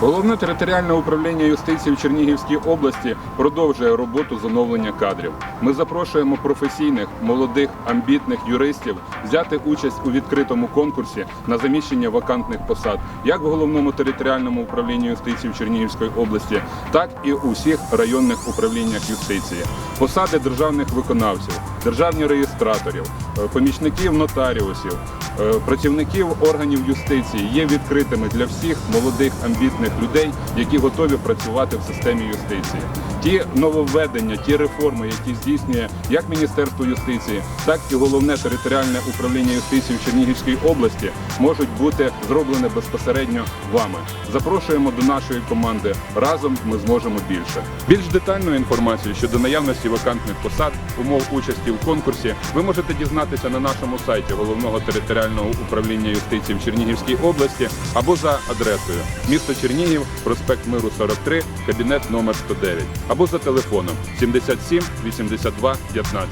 Головне територіальне управління юстиції в Чернігівській області продовжує роботу з оновлення кадрів. Ми запрошуємо професійних, молодих, амбітних юристів взяти участь у відкритому конкурсі на заміщення вакантних посад як в головному територіальному управлінні юстиції в Чернігівській області, так і у всіх районних управліннях юстиції. Посади державних виконавців, державні реєстраторів, е, помічників нотаріусів, е, працівників органів юстиції є відкритими для всіх молодих амбітних людей, які готові працювати в системі юстиції. Ті нововведення, ті реформи, які здійснює як Міністерство юстиції, так і головне територіальне управління юстиції в Чернігівській області, можуть бути зроблені безпосередньо вами. Запрошуємо до нашої команди. Разом ми зможемо більше. Більш детальну інформацію щодо наявності вакантних посад, умов участі в конкурсі ви можете дізнатися на нашому сайті головного територіального управління юстиції в Чернігівській області або за адресою місто Чернігів, проспект Миру 43, кабінет номер 109, або за телефоном 77 82 15.